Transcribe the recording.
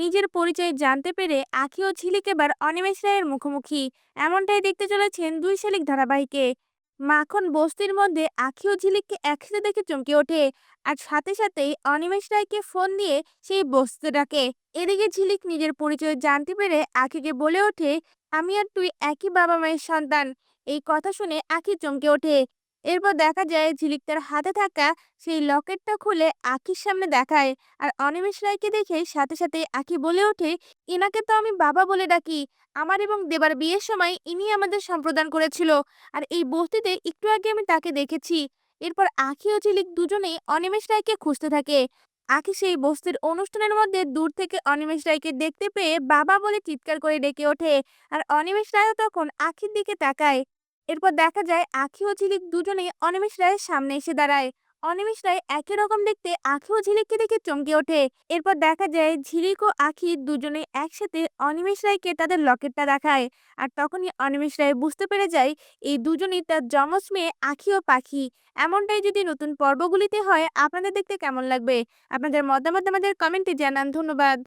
নিজের পরিচয় জানতে পেরে আখি ও ঝিলিক এবার অনিমেষ রায়ের মুখোমুখি। এমনটাই দেখতে চলেছেন দুই শালিক ধারাবাহিকে। মাখন বস্তির মধ্যে আখি ও ঝিলিককে একসাথে দেখে চমকে ওঠে। আর সাথে সাথেই অনিমেষ রায়কে ফোন দিয়ে সেই বস্তুটাকে এদিকে ঝিলিক নিজের পরিচয় জানতে পেরে আখিকে বলে ওঠে, আমি আর তুই একই বাবা মায়ের সন্তান। এই কথা শুনে আখি চমকে ওঠে। এরপর দেখা যায় ঝিলিক তার হাতে থাকা সেই লকেটটা খুলে আখির সামনে দেখায়। আর অনিমেষ রায়কে দেখে সাথে সাথে আখি বলে ওঠে, ইনাকে তো আমি বাবা বলে ডাকি। আমার এবং দেবার বিয়ের সময় ইনি আমাদের সম্প্রদান করেছিল। আর এই বস্তিতে একটু আগে আমি তাকে দেখেছি। এরপর আখি ও ঝিলিক দুজনেই অনিমেষ রায়কে খুঁজতে থাকে। আখি সেই বস্তির অনুষ্ঠানের মধ্যে দূর থেকে অনিমেষ রায়কে দেখতে পেয়ে বাবা বলে চিৎকার করে ডেকে ওঠে। আর অনিমেষ রায়ও তখন আখির দিকে তাকায়। এরপর দেখা যায় আখি ও ঝিলিক দুজনেই অনিমেষ রায়ের সামনে এসে দাঁড়ায়। অনিমেষ রায় একই রকম দেখতে আখি ও ঝিলিককে দেখে চমকে ওঠে। এরপর দেখা যায় ঝিলিক ও আখি দুজনে একসাথে অনিমেষ রায়কে তাদের লকেটটা দেখায়। আর তখনই অনিমেষ রায় বুঝতে পেরে যায় এই দুজনই তার যমজ মেয়ে আখি ও পাখি। এমনটাই যদি নতুন পর্বগুলিতে হয়, আপনাদের দেখতে কেমন লাগবে? আপনাদের মতামত আমাদের কমেন্টে জানান। ধন্যবাদ।